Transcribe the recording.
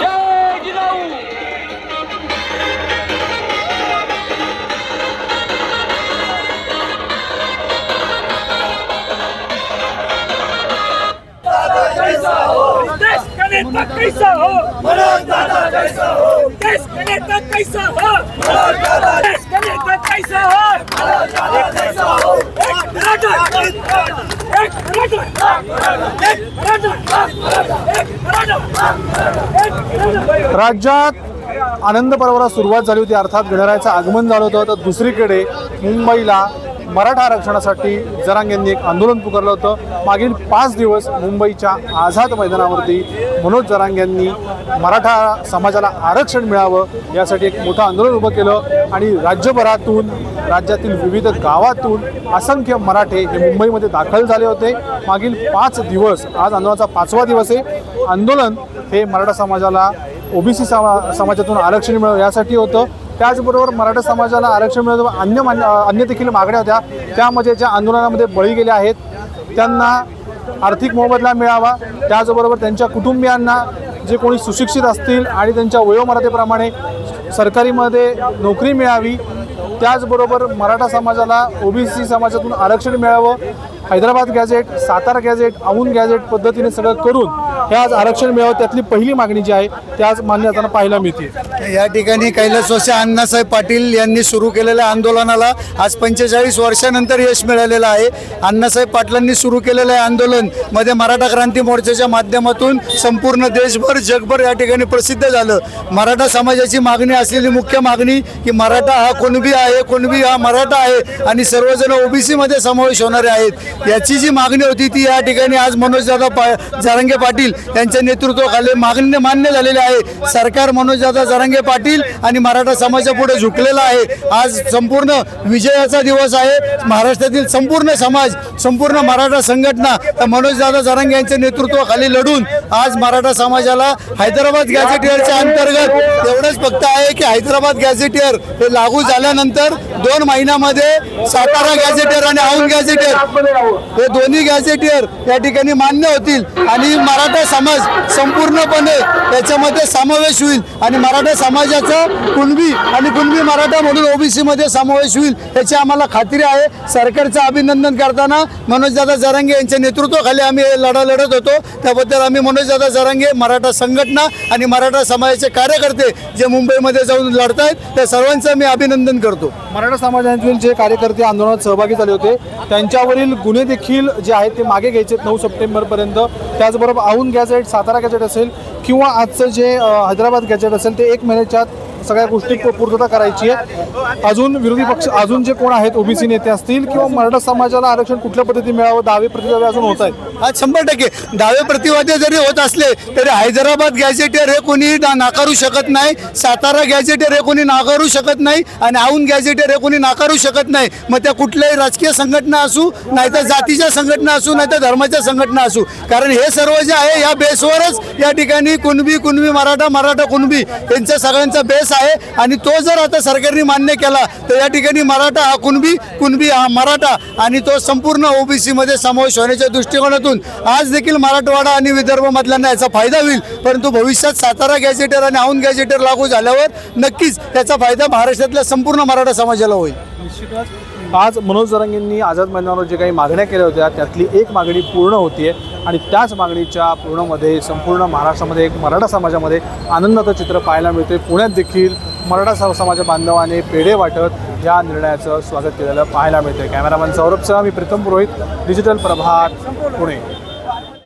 जय जिजाऊ देश का नेता कैसा हो देश का नेता कैसा हो देश का नेता कैसा हो एक मराठा एक मराठा एक मराठा एक मराठा एक मराठा राज्यात आनंद पर्वाला सुरुवात झाली होती अर्थात गणरायाचं आगमन झालं होतं. तर दुसरीकडे मुंबईला मराठा आरक्षणासाठी जरांग यांनी एक आंदोलन पुकारलं होतं. मागील पाच दिवस मुंबईच्या आझाद मैदानावरती मनोज जरांग यांनी मराठा समाजाला आरक्षण मिळावं यासाठी एक मोठं आंदोलन उभं केलं आणि राज्यभरातून राज्यातील विविध गावातून असंख्य मराठे हे मुंबईमध्ये दाखल झाले होते. मागील पाच दिवस आज आंदोलनाचा पाचवा दिवस आहे. आंदोलन हे मराठा समाजाला ओबीसी समा समाजातून आरक्षण मिळावं यासाठी होतं. त्याचबरोबर मराठा समाजाला आरक्षण मिळवं अन्य मान्य अन्य देखील मागण्या होत्या. त्यामध्ये ज्या आंदोलनामध्ये बळी गेले आहेत त्यांना आर्थिक मोबदला मिळावा. त्याचबरोबर त्यांच्या कुटुंबियांना जे कोणी सुशिक्षित असतील आणि त्यांच्या वयोमर्यादेप्रमाणे सरकारीमध्ये नोकरी मिळावी त्याचबरोबर मराठा समाजाला ओबीसी समाजातून आरक्षण मिळावं. Hyderabad gazette Satara gazette Aundh gazette पद्धतीने सगळं करून हे आज आरक्षण मिळावं त्यातली पहिली मागणी जी आहे ती आज मान्य होताना पाहायला मिळते. या ठिकाणी कैलासवासी अण्णासाहेब पाटील यांनी सुरू केलेल्या आंदोलनाला आज पंचेचाळीस वर्षानंतर यश मिळालेलं आहे. अण्णासाहेब पाटलांनी सुरू केलेलं आहे आंदोलनमध्ये मराठा क्रांती मोर्चाच्या माध्यमातून संपूर्ण देशभर जगभर या ठिकाणी प्रसिद्ध झालं. मराठा समाजाची मागणी असलेली मुख्य मागणी की मराठा हा कुणबी आहे कुणबी हा मराठा आहे आणि सर्वजण ओबीसीमध्ये समावेश होणारे आहेत. याची जी मागणी होती ती या ठिकाणी आज मनोजदादा पा जारंगे पाटील यांच्या नेतृत्वाखाली मागणी मान्य झालेली आहे. सरकार मनोजदादा जरांगे पाटील आणि मराठा समाजापुढे झुकलेला आहे. आज संपूर्ण विजयाचा दिवस आहे. महाराष्ट्रातील संपूर्ण समाज संपूर्ण मराठा संघटना या मनोजदादा जारंगे यांच्या नेतृत्वाखाली लढून आज मराठा समाजाला हैदराबाद गॅझेटियरच्या अंतर्गत एवढंच फक्त आहे की हैदराबाद गॅझेटियर हे लागू झाल्यानंतर दोन महिन्यामध्ये सातारा गॅझेटियर आणि औंध गॅझेटियर हे दोन्ही गॅझेटियर या ठिकाणी मान्य होतील. आणि मराठा समाज संपूर्णपणे त्याच्यामध्ये समावेश होईल आणि मराठा समाजाचा कुणबी आणि कुणबी मराठा म्हणून ओबीसीमध्ये समावेश होईल याची आम्हाला खात्री आहे. सरकारचं अभिनंदन करताना मनोजदादा जरांगे यांच्या नेतृत्वाखाली आम्ही लढा लढत होतो. त्याबद्दल आम्ही मनोजदादा जरांगे मराठा संघटना आणि मराठा समाजाचे कार्यकर्ते जे मुंबईमध्ये जाऊन लढत आहेत त्या सर्वांचं मी अभिनंदन करतो. मराठा समाजातील जे कार्यकर्ते आंदोलनात सहभागी झाले होते त्यांच्यावरील गुन्हे देखील जे आहेत ते मागे घ्यायचे नऊ सप्टेंबरपर्यंत. त्याचबरोबर आहून गॅझेट सातारा गॅजेट असेल किंवा आजचं जे हैदराबाद गॅजेट असेल ते एक महिन्याच्या सगळ्या गोष्टी पूर्तता करायची आहे. अजून विरोधी पक्ष अजून जे कोण आहेत ओबीसी नेते असतील किंवा मराठा समाजाला आरक्षण कुठल्या पद्धतीने मिळावं दावे प्रतिदावे अजून होत आहेत. आज शंभर टक्के. दावे प्रतिवादे जरी होत असले तरी हैदराबाद गॅझेटियर हे कोणी नाकारू शकत नाही सातारा गॅझेटियर हे कोणी नाकारू शकत नाही आणि औंध गॅझेटियर हे कोणी नाकारू शकत नाही. मग त्या कुठल्याही राजकीय संघटना असू नाहीतर जातीच्या संघटना असू नाहीतर धर्माच्या संघटना असू. कारण हे सर्व जे आहे या बेसवरच या ठिकाणी कुणबी कुणबी मराठा मराठा कुणबी यांचा सगळ्यांचा बेस आहे आणि तो जर आता सरकारने मान्य केला तर या ठिकाणी मराठा हा कुणबी कुणबी हा मराठा आणि तो संपूर्ण ओबीसी मध्ये समावेश होण्याच्या दृष्टिकोनातून आज देखील मराठवाडा आणि विदर्भ मधल्यांना याचा फायदा होईल. परंतु भविष्यात सातारा गॅझेटर आणि औंध गॅझेटर लागू झाल्यावर नक्कीच त्याचा फायदा महाराष्ट्रातल्या संपूर्ण मराठा समाजाला होईल. निश्चितच. आज मनोज जरांगेंनी आझाद मैदानावर जे काही मागण्या केल्या होत्या त्यातली एक मागणी पूर्ण होतीये. आणि त्याच मागणीच्या पूर्णमध्ये संपूर्ण महाराष्ट्रामध्ये एक मराठा समाजामध्ये आनंदाचं चित्र पाहायला मिळते पुण्यात देखील मराठा समाज बांधवाने पेढे वाटत या निर्णयाचं स्वागत केलेलं पाहायला मिळते कॅमेरामॅन सौरभसह मी प्रीतम पुरोहित डिजिटल प्रभात पुणे.